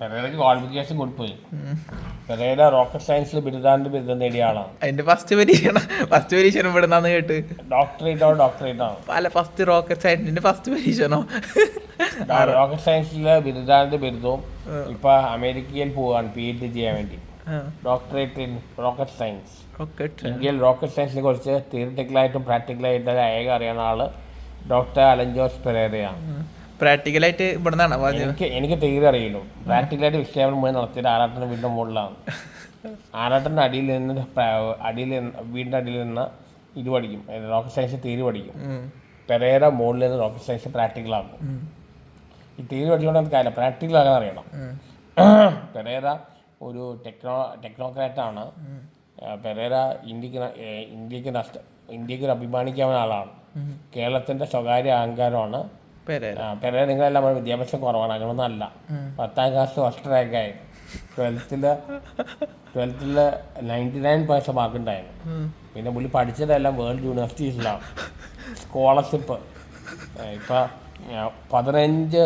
പെരേരയ്ക്ക് qualification കൊടുപ്പോയി Pereira rocket സയൻസിൽ ബിരുദാന്റെ ബിരുദം നേടിയ ആളാണ് അതിന്റെ ഫസ്റ്റ് പരീക്ഷണം ഫസ്റ്റ് പരീക്ഷണം ഇവിടെ നിന്നാന്ന് കേട്ട് ഡോക്ടറേറ്റോ ഡോക്ടറേറ്റ് അല്ല ഫസ്റ്റ് റോക്കറ്റ് സയൻസിന്റെ ഫസ്റ്റ് പരീക്ഷണോ? റോക്കറ്റ് സയൻസിലെ ബിരുദാന്റെ ബിരുദവും ഇപ്പൊ അമേരിക്കയിൽ പോവാണ് പി എച്ച് ഡി ചെയ്യാൻ വേണ്ടി. ഡോക്ടറേറ്റ് ഇൻ റോക്കറ്റ് സയൻസ് ഇന്ത്യയിൽ റോക്കറ്റ് സയൻസിനെ കുറിച്ച് തിയറിറ്റിക്കലായിട്ടും പ്രാക്ടിക്കലായിട്ടും ഏക അറിയുന്ന ആൾ ഡോക്ടർ അലൻ ജോസ് പെരേരയാണ്. പ്രാക്ടിക്കലായിട്ട് ഇവിടെ നിന്നാണ് എനിക്ക് എനിക്ക് തീരെ അറിയില്ല. പ്രാക്ടിക്കലായിട്ട് വിക്ഷേപണം മുഴുവൻ നടത്തിയത് ആറാട്ടന്റെ വീടിന്റെ മുകളിലാണ്. ആറാട്ടന്റെ അടിയിൽ നിന്ന് അടിയിൽ വീടിന്റെ വീടിന്റെ അടിയിൽ നിന്ന് ഇത് പഠിക്കും. റോക്കറ്റ് സയൻസ് തീരി പഠിക്കും. പെരേര മുകളിൽ നിന്ന് റോക്കറ്റ് സയൻസ് പ്രാക്ടിക്കലാക്കും ഈ തീരി പഠിച്ചുകൊണ്ട് കാര്യമില്ല. പ്രാക്ടിക്കൽ ആകാൻ അറിയണം. പെരേര ഒരു ടെക്നോ ടെക്നോക്രാറ്റാണ് പെരേര ഇന്ത്യയ്ക്ക് ഇന്ത്യയ്ക്ക് നഷ്ട ഇന്ത്യയ്ക്ക് ഒരു അഭിമാനിക്കാവുന്ന ആളാണ് കേരളത്തിന്റെ സ്വകാര്യ അഹങ്കാരമാണ്. പേര് ആ, പെരേ നിങ്ങളെല്ലാം വിദ്യാഭ്യാസം കുറവാണ്. അങ്ങനൊന്നും അല്ല. പത്താം ക്ലാസ് ഫസ്റ്റ് റാങ്കായി ട്വൽത്തിൽ ട്വൽത്തിൽ നയന്റി നയൻ പേഴ്സൺ മാർക്ക് ഉണ്ടായിരുന്നു പിന്നെ പുള്ളി പഠിച്ചതെല്ലാം വേൾഡ് യൂണിവേഴ്സിറ്റീസിലാണ്. സ്കോളർഷിപ്പ്. ഇപ്പം പതിനഞ്ച്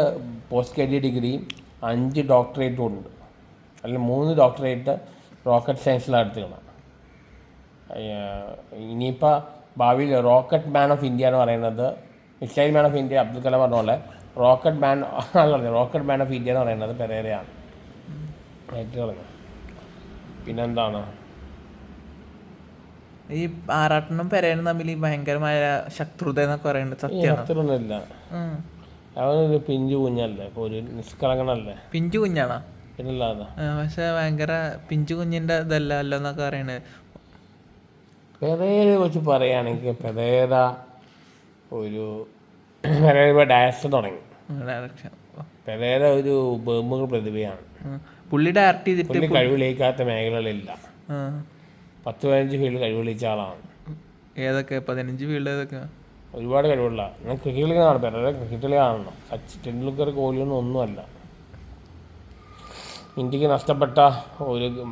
പോസ്റ്റ് ഗ്രാജുവേറ്റ് ഡിഗ്രിയും അഞ്ച് ഡോക്ടറേറ്റും ഉണ്ട്. അല്ലെങ്കിൽ മൂന്ന് ഡോക്ടറേറ്റ് റോക്കറ്റ് സയൻസിലാണ് എടുത്തിരുന്നത് ഇനിയിപ്പോൾ ഭാവിയിൽ റോക്കറ്റ് മാൻ ഓഫ് ഇന്ത്യ എന്ന് പറയുന്നത് missile man of India Abdul Kalam പറഞ്ഞ പോലെ rocket man rocket man of India എന്ന് പറയുന്നത് പെരേരയാണ്. ഏറ്റവും പറഞ്ഞു പിന്നെന്താണ്? ഈ ആറാട്ടനും പെരേനും തമ്മിൽ ഈ ഭയങ്കരമായ ശത്രുത എന്നൊക്കെ പറയുന്നത് ഈ സത്യമാണ്? അത്രയൊന്നുമില്ല അവനൊരു പിഞ്ചു കുഞ്ഞല്ലേ? ഒരു നിഷ്കളങ്കനല്ലേ? പിഞ്ചു കുഞ്ഞാണോ? പിന്നല്ലാതെ. പക്ഷെ ഭയങ്കര പിഞ്ചു കുഞ്ഞിന്റെ ഇതല്ല അല്ലോ എന്നൊക്കെ പറയണത് പെരേരെ കുറിച്ച് പറയുകയാണെങ്കിൽ പെരേര ഒരു പെരേര ഡയറക്ഷൻ തുടങ്ങി. ഡയറക്ഷൻ. പെരേര ഒരു ബഹുമുഖ പ്രതിഭയാണ്. പുള്ളി ഡയറക്റ്റ് ചെയ്തിട്ട് പുള്ളി കഴിവിളിക്കാത്ത മേഖലകളില്ല ആ. പത്ത് പതിനഞ്ച് ഫീൽഡ് കഴിവിളിച്ച ആളാണ്. ഏതൊക്കെ? പതിനഞ്ച് ഫീൽഡ് ഏതൊക്കെ? ഒരുപാട് കഴിവുള്ള. ഞാൻ ക്രിക്കറ്റ് കളി കാണും പെരേര ക്രിക്കറ്റ് കളി കാണണം സച്ചിൻ ടെണ്ടുൽക്കർ കോഹ്ലിയൊന്നും ഒന്നുമല്ല. ഇന്ത്യയ്ക്ക് നഷ്ടപ്പെട്ട ഒരു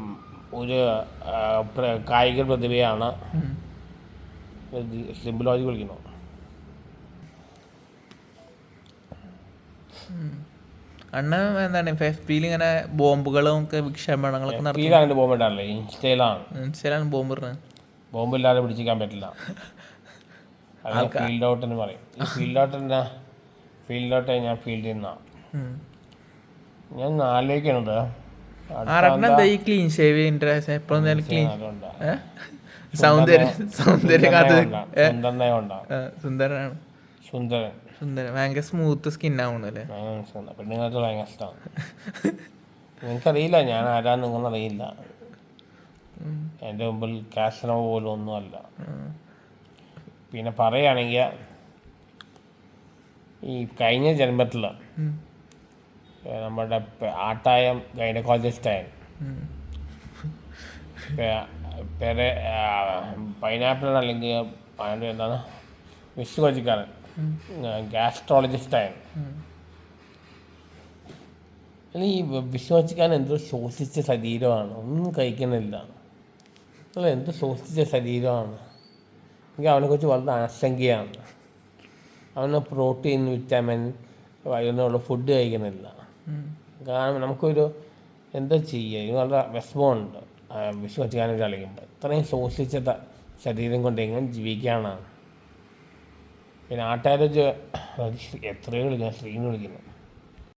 ഒരു ആ, പ്ര- കായിക പ്രതിഭയാണ് സിംബിളോജി കളിക്കുന്നു അണ്ണൻ എന്താണ് എഫ് പിയിൽ ഇങ്ങനെ ബോംബുകളും ഒക്കെ വിക്ഷേപണങ്ങളൊക്കെ നടത്തി ബോംബ് ഇടാറില്ലേ? ഇൻസ്റ്റയിലാണ്. ഇൻസ്റ്റയിലാണ് ബോംബ് ഇടുന്നത്. ബോംബ് ഇല്ലാതെ പിടിച്ചിരിക്കാൻ പറ്റില്ല. ഫീൽഡ് ഔട്ട് എന്ന് പറയും. ഫീൽഡ് ഔട്ട് എന്നാ ഫീൽഡ് ഔട്ട് ഞാൻ ഫീൽഡ് നിന്നാണ് ഞാൻ ആലോചിക്കണത് എന്താ ക്ലീൻ ഷേവ് എപ്പോഴും ക്ലീൻ സൗന്ദര്യം സൗന്ദര്യം സുന്ദരനാണ്. സുന്ദരൻ. സുന്ദരൻ ഭയങ്കര സ്മൂത്ത് സ്കിൻ ആവണല്ലേ ഭയങ്കര സുന്ദരൻ. പെണ്ണുങ്ങൾക്ക് ഭയങ്കര ഇഷ്ടമാണ് നിങ്ങൾക്കറിയില്ല ഞാൻ ആരാ നിങ്ങളറിയില്ല എന്റെ മുമ്പിൽ കാസനോ പോലും ഒന്നുമല്ല. പിന്നെ പറയുകയാണെങ്കിൽ ഈ കഴിഞ്ഞ ജന്മത്തിൽ നമ്മുടെ ആട്ടായം ഗൈനക്കോളജിസ്റ്റായ പെരെ പൈനാപ്പിൾ അല്ലെങ്കിൽ എന്താണ് വിശ്വജിക്കാരൻ ഗ്യാസ്ട്രോളജിസ്റ്റായിരുന്നു അല്ല ഈ വിശ്വസിക്കാൻ എന്തോ ശോഷിച്ച ശരീരമാണ്. ഒന്നും കഴിക്കുന്നില്ല. അല്ല എന്തോ ശോഷിച്ച ശരീരമാണ്. എനിക്ക് അവനെക്കുറിച്ച് വളരെ ആശങ്കയാണ്. അവന് പ്രോട്ടീൻ വിറ്റാമിൻ വൈകുന്നുള്ള ഫുഡ് കഴിക്കുന്നില്ല. കാരണം നമുക്കൊരു എന്താ ചെയ്യുക? ഇത് വളരെ വിഷമമുണ്ട്. വിശ്വസിക്കാനൊക്കെ കളിക്കുമ്പോൾ ഇത്രയും ശോഷിച്ച ശരീരം കൊണ്ട് എങ്ങനെ ജീവിക്കാനാണ്? പിന്നെ ആട്ടാരോജ് എത്രയോ കളിക്കുന്നു ശ്രീന്ന് വിളിക്കുന്നു